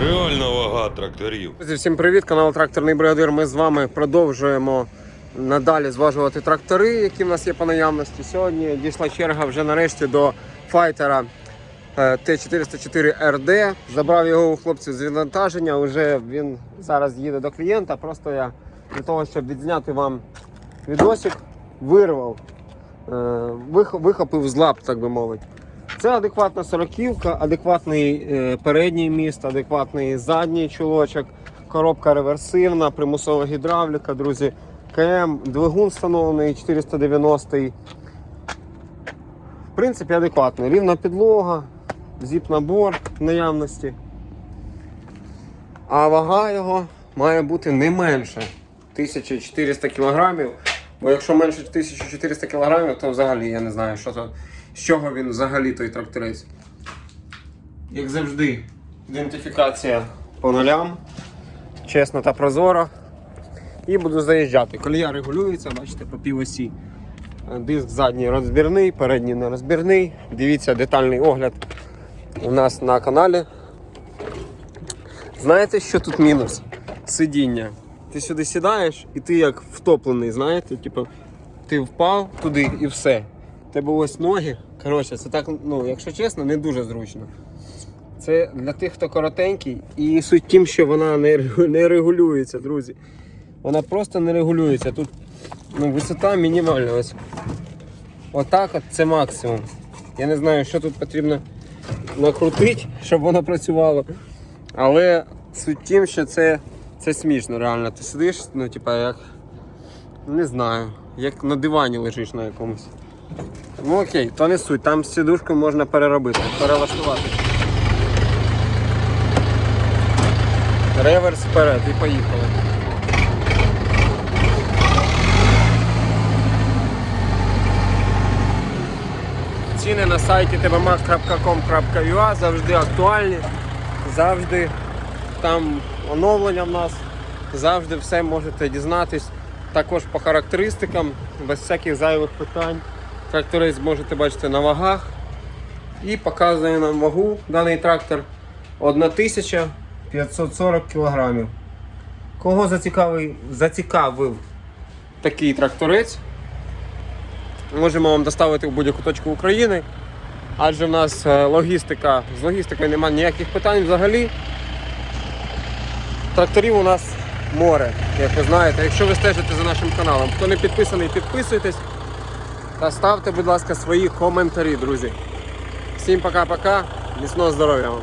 Реальна вага тракторів. Всім привіт, канал Тракторний Бригадир. Ми з вами продовжуємо надалі зважувати трактори, які в нас є по наявності. Сьогодні дійшла черга вже нарешті до файтера е, Т-404РД. Забрав його у хлопців з відвантаження. Уже він зараз їде до клієнта. Просто я для того, щоб відзняти вам відосик, вирвав, е, вихопив з лап, так би мовити. Це адекватна сороківка, адекватний е, передній міст, адекватний задній чулочок, коробка реверсивна, примусова гідравліка, друзі. КМ, двигун встановлений 490 В принципі, адекватний. Рівна підлога, зіп-набор наявності. А вага його має бути не менше 1400 кг. Бо якщо менше 1400 кг, то взагалі я не знаю, що то, з чого він взагалі той тракторець. Як завжди, ідентифікація по нулям, чесно та прозоро. І буду заїжджати. Колія регулюється, бачите, по півосі. Диск задній розбірний, передній не розбірний. Дивіться детальний огляд у нас на каналі. Знаєте, що тут мінус? Сидіння. Ти сюди сідаєш і ти як втоплений, знаєте, типу, ти впав туди і все. Тебе ось ноги. Коротше, це так, ну, якщо чесно, не дуже зручно. Це для тих, хто коротенький, і суть в тім, що вона не, регулюється, друзі. Вона просто не регулюється. Тут ну, висота мінімальна. Ось. Отак от це максимум. Я не знаю, що тут потрібно накрутити, щоб воно працювало. Але суть в тім, що це, це смішно, реально. Ти сидиш, ну, типа, як. Не знаю, як на дивані лежиш на якомусь. Ну окей, то не суть, там сідушку можна переробити, перелаштувати. Реверс вперед і поїхали. Ціни на сайті tbmax.com.ua завжди актуальні, завжди там оновлення в нас, завжди все можете дізнатись. Також по характеристикам, без всяких зайвих питань. Тракторець можете бачити на вагах. І показує нам вагу даний трактор 1540 кг. Кого зацікавив, зацікавив такий тракторець? Можемо вам доставити в будь-яку точку України. Адже в нас е, логістика, з логістикою немає ніяких питань взагалі. Тракторів у нас море, як ви знаєте. Якщо ви стежите за нашим каналом, хто не підписаний, підписуйтесь та ставте, будь ласка, свої коментарі, друзі. Всім пока-пока, міцного здоров'я вам!